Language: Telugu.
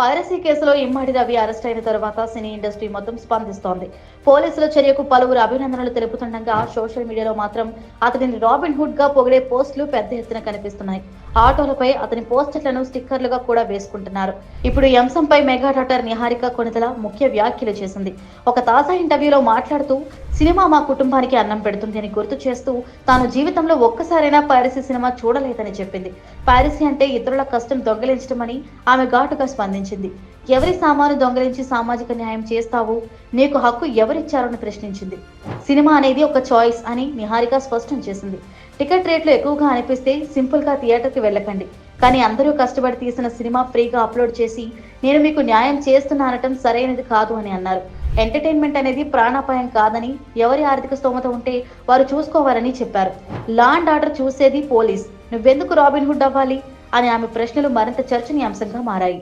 పైరసీ కేసులో ఇమ్మడి రవి అరెస్ట్ అయిన తర్వాత సినీ ఇండస్ట్రీ మొత్తం స్పందిస్తోంది. పోలీసుల చర్యకు పలువురు అభినందనలు తెలుపుతుండగా సోషల్ మీడియాలో మాత్రం అతనిని రాబిన్ హుడ్గా పొగిడే పోస్టులు పెద్ద ఎత్తున కనిపిస్తున్నాయి. ఆటోలపై అతని పోస్టర్లను స్టిక్కర్లుగా కూడా వేసుకుంటున్నారు. ఇప్పుడు ఈ అంశంపై మెగా డాటర్ నిహారిక కొనితల ముఖ్య వ్యాఖ్యలు చేసింది. ఒక తాజా ఇంటర్వ్యూలో మాట్లాడుతూ సినిమా మా కుటుంబానికి అన్నం పెడుతుంది అని గుర్తు చేస్తూ తాను జీవితంలో ఒక్కసారైనా పైరసీ సినిమా చూడలేదని చెప్పింది. పైరసీ అంటే ఇతరుల కష్టం దొంగిలించడమని ఆమె ఘాటుగా స్పందించింది. ఎవరి సామాను దొంగిలించి సామాజిక న్యాయం చేస్తావు? నీకు హక్కు ఎవరిచ్చారని ప్రశ్నించింది. సినిమా అనేది ఒక చాయిస్ అని నిహారిక స్పష్టం చేసింది. టికెట్ రేట్లు ఎక్కువగా అనిపిస్తే సింపుల్గా థియేటర్కి వెళ్ళకండి. కానీ అందరూ కష్టపడి తీసిన సినిమా ఫ్రీగా అప్లోడ్ చేసి నేను మీకు న్యాయం చేస్తున్నానటం సరైనది కాదు అని అన్నారు. ఎంటర్టైన్మెంట్ అనేది ప్రాణాపాయం కాదని ఎవరి ఆర్థిక స్తోమత ఉంటే వారు చూసుకోవాలని చెప్పారు. లాండ్ ఆర్డర్ చూసేది పోలీస్. నువ్వెందుకు రాబిన్ హుడ్ అవ్వాలి? అని ఆమె ప్రశ్నలు మరింత చర్చనీయాంశంగా మారాయి.